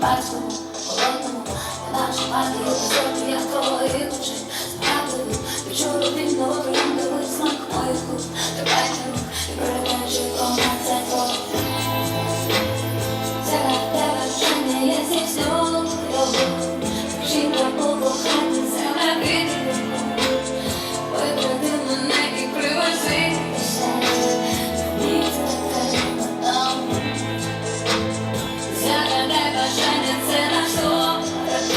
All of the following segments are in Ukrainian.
царському, холодному, не наша магія, високі, як твої очі, справедливі, відчули вільно, приємний смак моїх губ, рук і бажання, це наш образ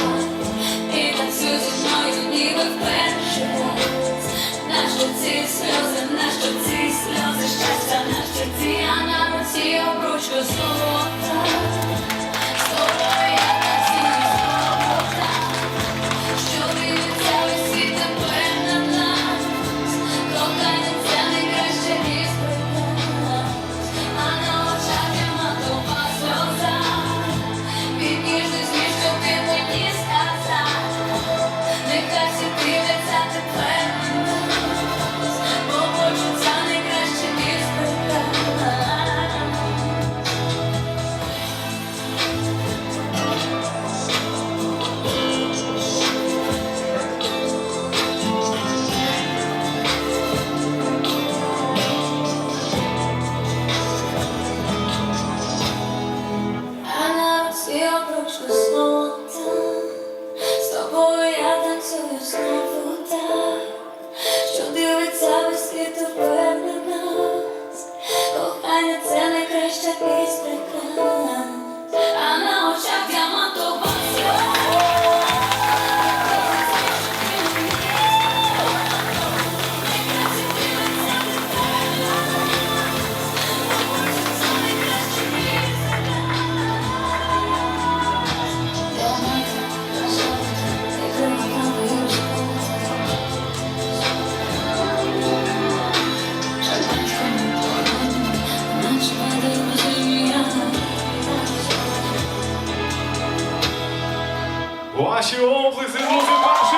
І танцюй зі мною ніби в перший раз Нащо ці сльози, нащо ці сльози? Щастя, нащо ці, а на руці обручку золота тепер на нас Кохання це найкраща із Ваші облизи, дуже перші